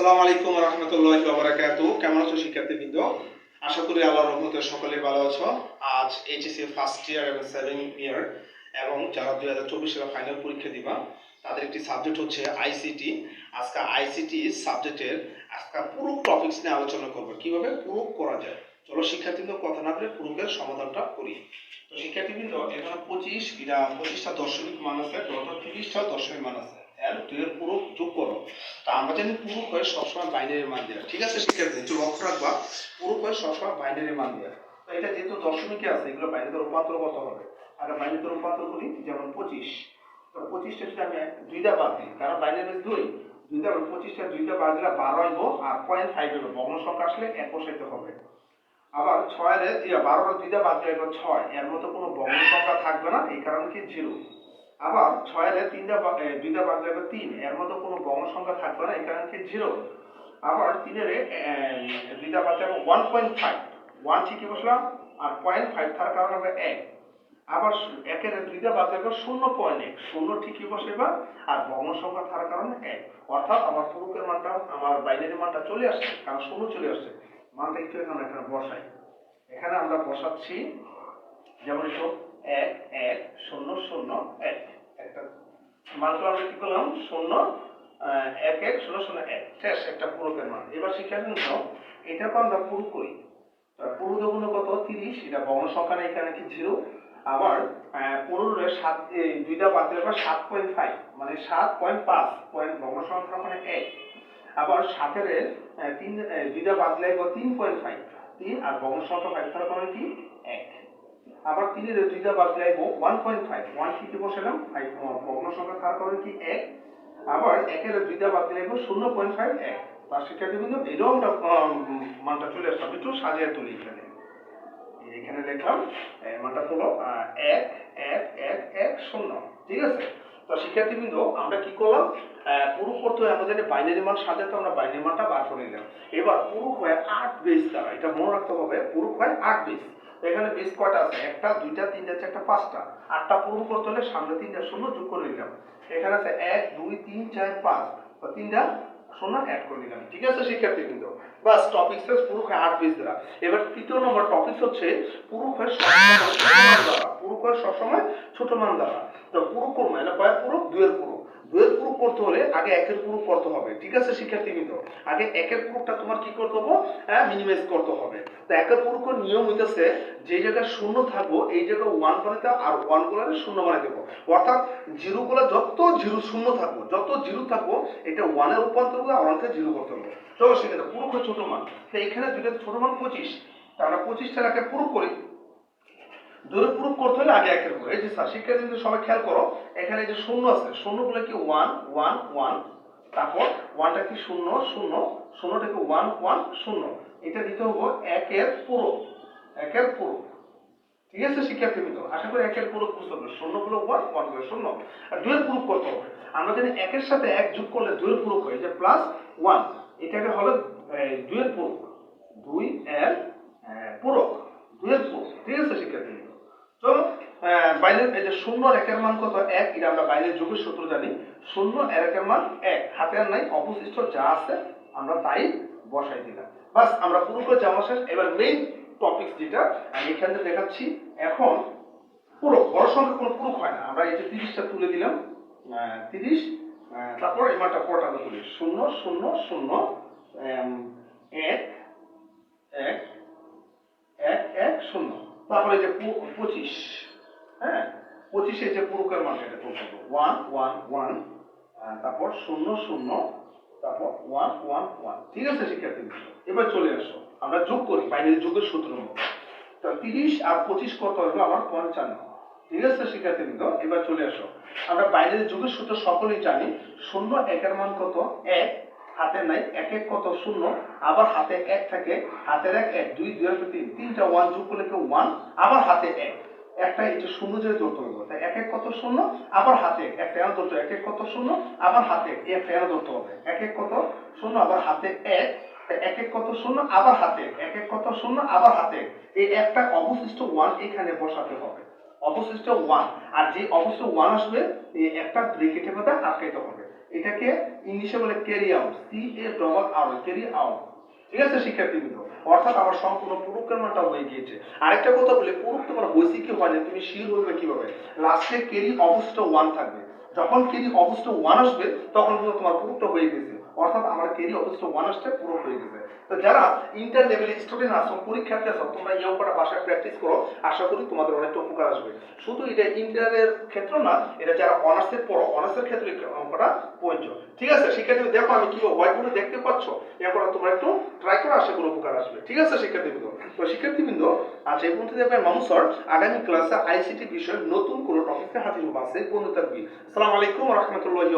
আলাইকুম রহমতুল্লাহি কেমন আছো শিক্ষার্থীবৃন্দ? আশা করি আল্লাহর রহমতে সকলে ভালো আছো। আজ এইচএসসি ফার্স্ট ইয়ার এবং সেভেন ইয়ার এবং যারা দুই হাজার ফাইনাল পরীক্ষা দিবা, তাদের একটি সাবজেক্ট হচ্ছে আইসিটি আজকে আইসিটি সাবজেক্টের আজকে পুরো টপিকস নিয়ে আলোচনা করব। কীভাবে প্রুফ করা যায়? চলো শিক্ষার্থীবৃন্দ, কথা না বলে প্রুফের সমাধানটা করি। তো শিক্ষার্থীবৃন্দ, এখানে পঁচিশ পঁচিশটা দশমিক মান আছে তিরিশটা দশমিক মান আছে। এর দুইয়ের পুরো যোগ করো। তা আমরা জানি পুরো হয়ে সবসময় বাইনারি মান দেয়। ঠিক আছে, শিক্ষার্থী, একটু লক্ষ্য রাখবা, পুরো হয়ে সবসময় বাইনারি মান দেয়। তো এটা যেহেতু দশমিকে আছে, এগুলো বাইনারিতে রূপান্তর কত হবে। আগে বাইনারিতে রূপান্তর করি, যেমন পঁচিশ। তো পঁচিশটা যদি আমি দুইটা বাদ দিই, কারণ বাইনারি দুই। দুইটা পঁচিশটা দুইটা বাদ দিলে বারো আইব আর পয়েন্ট ফাইভ হবে ভগ্ন সংখ্যা আসলে এক বসাইতে হবে। আবার ছয়ের বারোটা দুইটা বাদ দিলে ছয়। এর মতো কোনো ভগ্ন সংখ্যা থাকবে না, এই কারণে কি জিরো আবার ছয়ের তিনটা বা- দুইটা বাদ দিলে তিন। এর মতো কোনো ভগ্ন সংখ্যা থাকবে না কারণে কি জিরো আবার তিনের দুইটা বাদ দিলে ওয়ান পয়েন্ট ফাইভ ওয়ান ঠিকই বসলাম, আর পয়েন্ট ফাইভ থাকার কারণে হবে এক। আবার একের দুইটা বাদ দিলে শূন্য পয়েন্ট এক। শূন্য ঠিকই বসেবা আর ভগ্ন সংখ্যা থাকার কারণে এক। অর্থাৎ আমার পুরুষের মানটা, আমার বাইনারি মানটা চলে আসছে, কারণ শূন্য চলে আসছে। মানটা একটু এখানে এখানে বসাই। এখানে আমরা বসাচ্ছি, যেমন এক এক, শূন্য শূন্য, এক। মানগুলো আমরা কি করলাম? শূন্য এক এক, শূন্য শূন্য, এক। শেষ একটা পূরকের মান। এবার শিক্ষার্থী নিও এটাকে আমরা পুরো করি। পুরো দেবুন কত? তিরিশ। এটা বর্ণ সংখ্যা এখানে কি জিরো আবার পনেরো সাত দুইটা বাদ দিলে সাত পয়েন্ট ফাইভ মানে সাত পয়েন্ট পাঁচ পয়েন্ট বর্ণ সংখ্যা মানে এক। আবার সাতের তিন দুইটা বাদ দিলে তিন পয়েন্ট ফাইভ তিন আর বর্ণ সংখ্যা ফাইভ মানে কি? এক। আবার তিনের দুইটা বাদ দিলে ওয়ান পয়েন্ট ফাইভ ওয়ান কি বসালাম ফাইভ ভগ্ন সংখ্যা থাকার কারণে কি এক আবার একের দুইটা বাদ দিলে শূন্য পয়েন্ট ফাইভ এক। তার আমরা আহ, উম, মানটা চলে আসলাম একটু সাজিয়ে তুলি এখানে। এখানে লিখলাম এর মানটা হলো এক এক এক এক শূন্য ঠিক আছে? তো শিক্ষার্থীবৃন্দ আমরা কি করলাম? আহ, পুরো করতে হয় জানি বাইনারি মান সাজাতে আমরা বাইনারি মানটা বার করে নিলাম। এবার পুরো হয় আট বেস দ্বারা এটা মনে রাখতে হবে পুরো হয় আট বেস এখানে বেস কয়টা আছে? একটা, দুইটা, তিনটা, চারটা, পাঁচটা। আটটা পূরণ করতে হলে সামনে তিনটা শূন্য যোগ করে নিলাম। এখানে আছে এক, দুই, তিন, চার, পাঁচ। তো তিনটা শূন্য অ্যাড করে নিলাম। ঠিক আছে, শিক্ষার্থীবৃন্দ? বাস টপিক শেষ পুরো হয় আট বেস দ্বারা। এবার তৃতীয় নম্বর টপিক হচ্ছে পুরো হয় সবসময় ছোট মান দ্বারা। পুরো হয় সবসময় ছোট মান দ্বারা। তো পুরো করব এটা কয়েক পুরো দুয়ের পুরো দুয়ের পুরো করতে হলে আগে একের পুরো করতে হবে। ঠিক আছে, শিক্ষার্থীবৃন্দ? আগে একের পুরোটা তোমার কি করতে হবে? হ্যাঁ মিনিমাইজ করতে হবে। তো একের পুরো নিয়ম হইতেছে, যে জায়গায় শূন্য থাকব, এই জায়গায় ওয়ান বানাতে আর ওয়ান গুলারে শূন্য বানাই দেবো। অর্থাৎ জিরো গুলা যত জিরো শূন্য থাকব, যত জিরো থাকব, এটা ওয়ানের রূপান্তর করে ওয়ানকে জিরো করতে হবে। চলো সেক্ষেত্রে পুরো ছোট মান। তো এখানে দুইটা ছোট মান পঁচিশ। তা আমরা পঁচিশটা একে পুরো করি। দূরে প্রুফ করতে হলে আগে একের উপর এই যে স্যার কিন্তু সবাই খেয়াল করো এখানে যে শূন্য আছে শূন্যগুলো কি ওয়ান ওয়ান ওয়ান তারপর ওয়ানটা কি শূন্য শূন্য শূন্যটা কি ওয়ান ওয়ান শূন্য। এটা দিতে হব একের পুরো একের পুরো। ঠিক আছে শিক্ষার্থী কিন্তু আশা করি একের পুরো বুঝতে হবে শূন্যগুলো ওয়ান ওয়ান করে শূন্য। আর দুয়ের করতে হবে। আমরা জানি একের সাথে এক যোগ করলে দুয়ের প্রুফ হয়। যে প্লাস ওয়ান এটাকে এই, দুয়ের প্রুফ দুই এর আহ, পূরক দুয়ের পূরক ঠিক আছে শিক্ষার্থী চলো আহ, বাইরের এই যে শূন্য আর একের মান কত? এক। এটা আমরা বাইরের যুগের সূত্র জানি। শূন্য আর একের মান এক। হাতে আর নাই, অবশিষ্ট যা আছে আমরা তাই বসাই দিলাম। বাস, আমরা পুরো করে যাওয়া শেষ। এবার মেইন টপিক যেটা আমি এখানে দেখাচ্ছি। এখন পুরো, বড় সংখ্যা কোনো পুরো হয় না। আমরা এই যে তিরিশটা তুলে দিলাম। তিরিশ। তারপর এই মানটা পরটা তুলি। শূন্য শূন্য শূন্য এক এক এক এক, শূন্য। তারপরে যে পঁচিশ। হ্যাঁ? পঁচিশে যে পুরুকের মান তুলতে হবে। ওয়ান ওয়ান ওয়ান তারপর শূন্য শূন্য, তারপর ওয়ান ওয়ান ওয়ান ঠিক আছে, শিক্ষার্থী এবার চলে আসো। আমরা যোগ করি বাইরের যুগের সূত্র তো তিরিশ আর পঁচিশ কত হলো আমার পঞ্চান্ন। ঠিক আছে, শিক্ষার্থী এবার চলে আসো। আমরা বাইরের যুগের সূত্র সকলেই জানি। শূন্য একের মান কত? এক। হাতে নাই, এক এক কত? শূন্য। আবার হাতে এক থাকে, হাতের এক এক। দুই দুই তিন। তিনটা ওয়ান যোগ করলে কেউ ওয়ান আবার হাতে এক। একটা যে শূন্য যে ধরতে হবে তাই এক এক কত শূন্য? আবার হাতে এক, এনে ধরতে এক এক কত শূন্য? আবার হাতে এক, এনে ধরতে হবে। এক এক কত শূন্য? আবার হাতে এক এক এক কত শূন্য? আবার হাতে এক, এক কত শূন্য? আবার হাতে। এই একটা অবশিষ্ট ওয়ান এখানে বসাতে হবে। অবশিষ্ট ওয়ান আর যে অবশিষ্ট ওয়ান আসবে এই একটা ব্রেকেটের মধ্যে আটকাইতে হবে। এটাকে ইংলিশে বলে carry out C A double out carry out ঠিক আছে, শিক্ষার্থীবৃন্দ? অর্থাৎ আমার সম্পূর্ণ পুরুষের মানটা হয়ে গিয়েছে। আরেকটা কথা বলে পুরুষ তোমার হয়েছে কি হয়নি তুমি শিওর হবে কীভাবে? লাস্টে কেরি অবস্থা ওয়ান থাকবে। যখন কেরি অবস্থা ওয়ান আসবে, তখন তোমার পুরুকটা হয়ে গেছে। অর্থাৎ আমার কেরি অবস্থ ওয়ান আসতে পুরো হয়ে গেছে তো যারা ইন্টার লেভেলের স্টুডেন্ট আছো, পরীক্ষার্থী আছো, তোমরা এই অঙ্কটা বাসায় প্র্যাকটিস করো, আশা করি তোমাদের অনেকটা উপকার আসবে। শুধু এটা ইন্টারের ক্ষেত্র না, এটা যারা অনার্সের পড়ো অনার্সের ক্ষেত্রে অঙ্কটা প্রয়োজ্য। ঠিক আছে, শিক্ষার্থী দেখো আমি কীভাবে হোয়াইট বোর্ডে দেখতে পাচ্ছ? অঙ্কটা তোমরা একটু ট্রাই করো, আশা করি উপকার আসবে। ঠিক আছে শিক্ষার্থীবৃন্দ তো শিক্ষার্থীবৃন্দ আচ্ছা এই পর্যন্ত দেখবেন মামু স্যার আগামী ক্লাসে আইসিটি বিষয়ে নতুন কোনো টপিকে হাজির হব। আছে বন্ধু থাকবি। আসসালামু আলাইকুম রহমতুল্লাহি